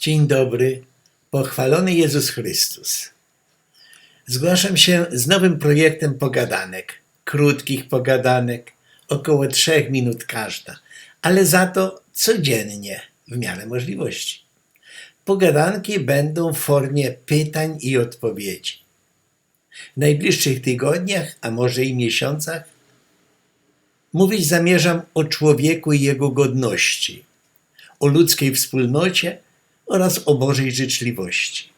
Dzień dobry, pochwalony Jezus Chrystus. Zgłaszam się z nowym projektem pogadanek, krótkich pogadanek, około trzech minut każda, ale za to codziennie, w miarę możliwości. Pogadanki będą w formie pytań i odpowiedzi. W najbliższych tygodniach, a może i miesiącach, mówić zamierzam o człowieku i jego godności, o ludzkiej wspólnocie oraz o Bożej życzliwości.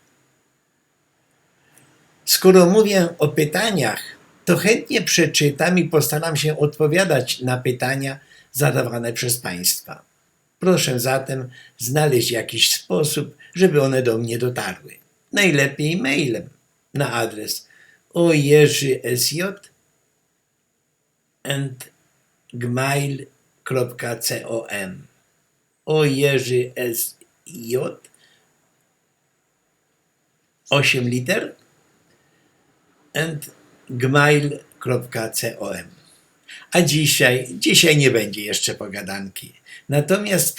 Skoro mówię o pytaniach, to chętnie przeczytam i postaram się odpowiadać na pytania zadawane przez Państwa. Proszę zatem znaleźć jakiś sposób, żeby one do mnie dotarły. Najlepiej mailem na adres ojerzysj ojerzysj 8 liter and gmail.com a dzisiaj, dzisiaj nie będzie jeszcze pogadanki. Natomiast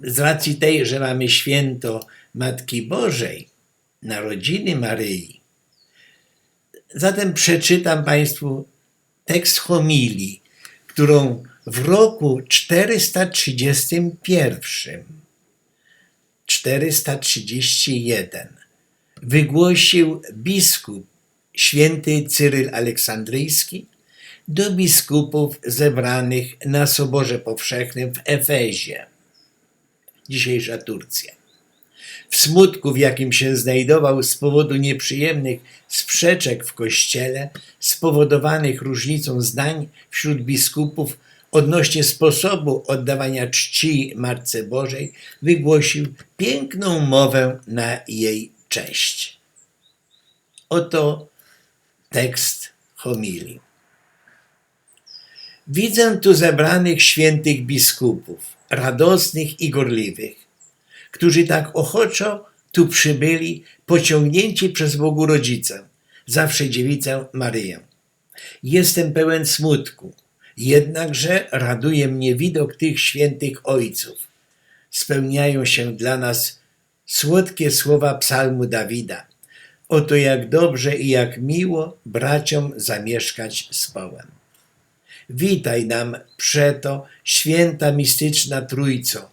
z racji tej, że mamy święto Matki Bożej, narodziny Maryi, zatem przeczytam Państwu tekst homilii, którą w roku 431, 431 wygłosił biskup święty Cyryl Aleksandryjski do biskupów zebranych na Soborze Powszechnym w Efezie, dzisiejsza Turcja. W smutku, w jakim się znajdował z powodu nieprzyjemnych sprzeczek w kościele, spowodowanych różnicą zdań wśród biskupów odnośnie sposobu oddawania czci Matce Bożej, wygłosił piękną mowę na jej cześć. Oto tekst homilii. Widzę tu zebranych świętych biskupów, radosnych i gorliwych, którzy tak ochoczo tu przybyli, pociągnięci przez Bogu Rodzicę, zawsze dziewicę Maryję. Jestem pełen smutku, jednakże raduje mnie widok tych świętych ojców. Spełniają się dla nas słodkie słowa psalmu Dawida. Oto jak dobrze i jak miło braciom zamieszkać z Bołem. Witaj nam przeto, święta mistyczna Trójco,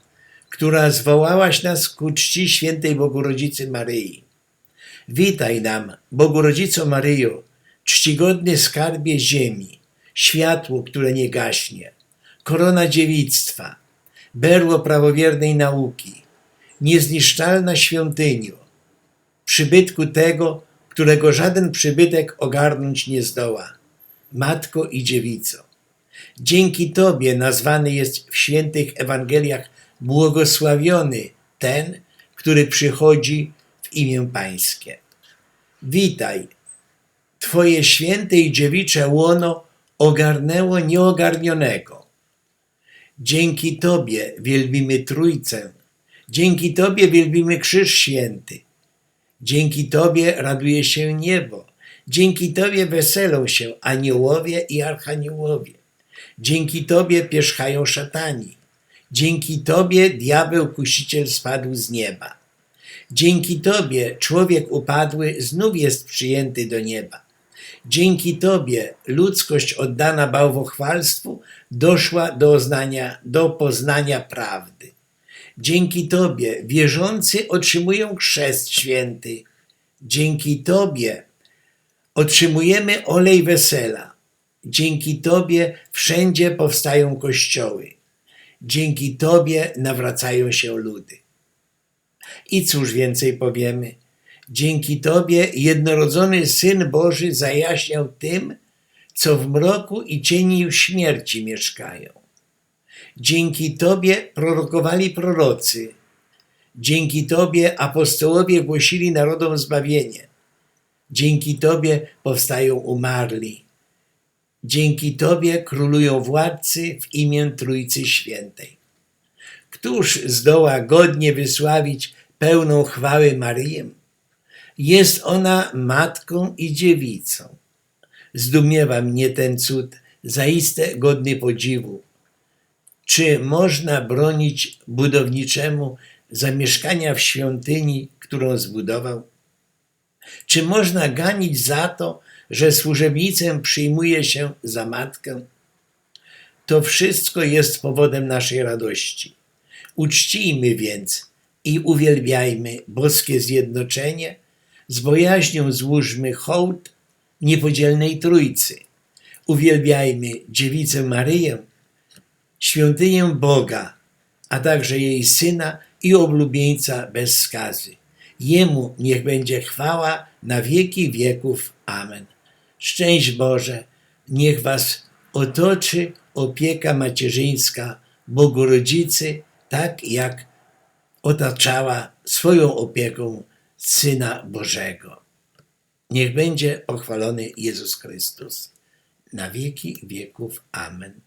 która zwołałaś nas ku czci świętej Bogorodzicy Maryi. Witaj nam, Bogorodzico Maryjo, czcigodny skarbie ziemi, światło, które nie gaśnie, korona dziewictwa, berło prawowiernej nauki, niezniszczalna świątynio, przybytku tego, którego żaden przybytek ogarnąć nie zdoła, matko i dziewico. Dzięki Tobie nazwany jest w świętych Ewangeliach błogosławiony ten, który przychodzi w imię Pańskie. Witaj, Twoje święte i dziewicze łono ogarnęło nieogarnionego. Dzięki Tobie wielbimy Trójcę, dzięki Tobie wielbimy Krzyż Święty, dzięki Tobie raduje się niebo, dzięki Tobie weselą się aniołowie i archaniołowie. Dzięki Tobie pierzchają szatani. Dzięki Tobie diabeł kusiciel spadł z nieba. Dzięki Tobie człowiek upadły znów jest przyjęty do nieba. Dzięki Tobie ludzkość oddana bałwochwalstwu doszła do, oznania, do poznania prawdy. Dzięki Tobie wierzący otrzymują chrzest święty. Dzięki Tobie otrzymujemy olej wesela. Dzięki Tobie wszędzie powstają kościoły. Dzięki Tobie nawracają się ludy. I cóż więcej powiemy? Dzięki Tobie jednorodzony Syn Boży zajaśniał tym, co w mroku i cieniu śmierci mieszkają. Dzięki Tobie prorokowali prorocy. Dzięki Tobie apostołowie głosili narodom zbawienie. Dzięki Tobie powstają umarli. Dzięki Tobie królują władcy w imię Trójcy Świętej. Któż zdoła godnie wysławić pełną chwały Maryję? Jest ona matką i dziewicą. Zdumiewa mnie ten cud, zaiste godny podziwu. Czy można bronić budowniczemu zamieszkania w świątyni, którą zbudował? Czy można ganić za to, że służebnicę przyjmuje się za matkę? To wszystko jest powodem naszej radości. Uczcijmy więc i uwielbiajmy boskie zjednoczenie, z bojaźnią złóżmy hołd niepodzielnej Trójcy. Uwielbiajmy Dziewicę Maryję, świątynię Boga, a także jej Syna i oblubieńca bez skazy. Jemu niech będzie chwała na wieki wieków. Amen. Szczęść Boże, niech Was otoczy opieka macierzyńska Bogorodzicy, tak jak otaczała swoją opieką Syna Bożego. Niech będzie pochwalony Jezus Chrystus na wieki wieków. Amen.